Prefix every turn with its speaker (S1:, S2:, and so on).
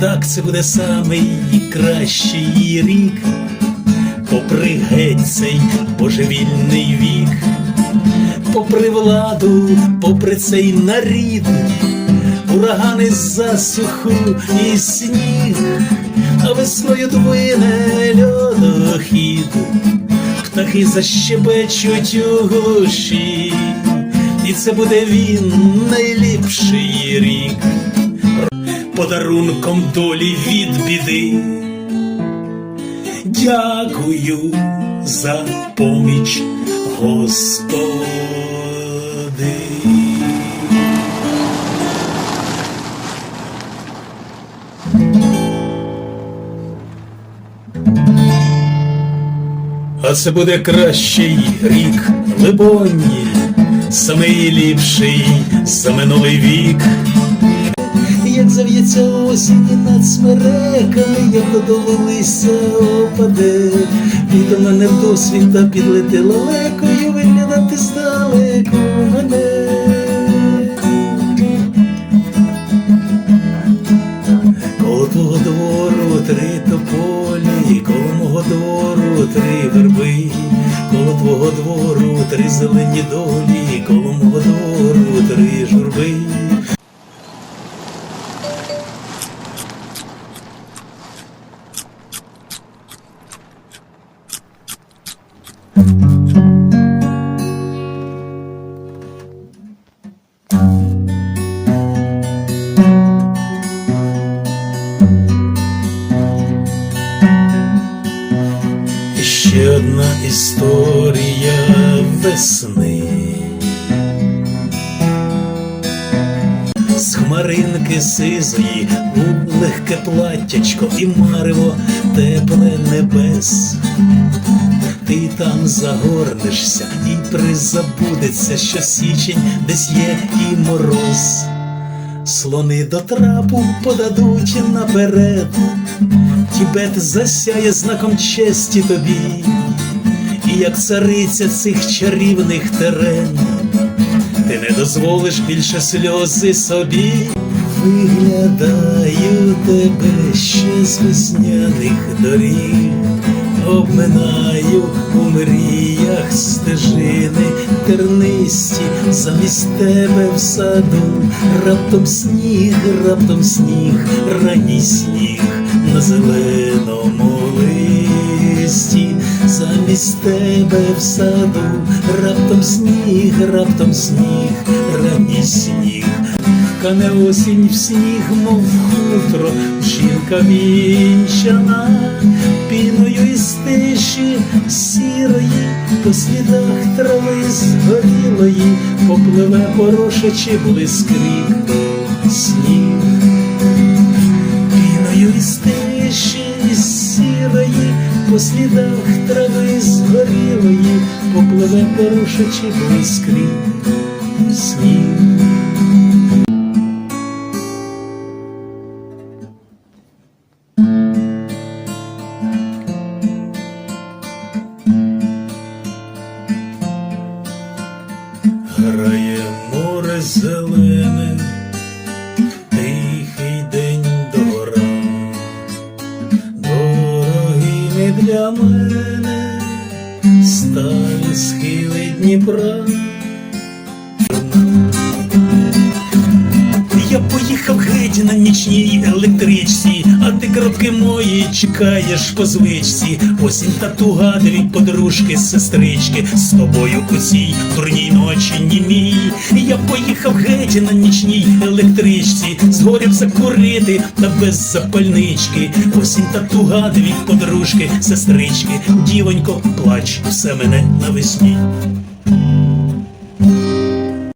S1: Так це буде самий кращий рік, попри геть цей божевільний вік, попри владу, попри цей нарід, урагани засуху і сніг, а весною двине льодохід, птахи защебечуть у глуші, і це буде він найліпший рік подарунком долі від біди. Дякую за поміч, Господи. А це буде кращий рік, либоні, самий ліпший за минулий вік як зав'ється осінь над смереками, як додолу листя опаде, і до мене в досвіта підлети лелекою, виглядати здалеку мене. Коло твого двору три тополі, коло мого двору три верби, коло твого двору три зелені долі, коло мого двору три журби. Ще одна історія весни. З хмаринки сизої у легке платтячко і марево тепле небес. Ти там загорнешся і призабудеться, що січень десь є і мороз. Слони до трапу подадуть наперед, Тібет засяє знаком честі тобі, і як цариця цих чарівних терен, ти не дозволиш більше сльози собі. Виглядаю тебе ще з весняних доріг, обминаю у мріях стежини тернисті, замість тебе в саду, раптом сніг, раптом сніг, ранній сніг на зеленому листі, замість тебе в саду, раптом сніг, раптом сніг, ранній сніг. Кане осінь в сніг, мов хутро, жінка вінчана, піною із тиші сірої, по слідах трави згорілої, попливе порошачи блискрік сніг, піною із тиші сірої, по слідах трави згорілої, попливе порошачи блискрік сніг. Грає море зелене, тихий день дора, дорогими для мене стали схили Дніпра. Нічній електричці, а ти кропки мої чекаєш по звичці. Осінь та туга дві подружки, сестрички, з тобою у цій дурній ночі німій. Я поїхав геть на нічній електричці, згорів закурити та без запальнички. Осінь та туга дві подружки, сестрички, дівонько, плач, все мене навесні.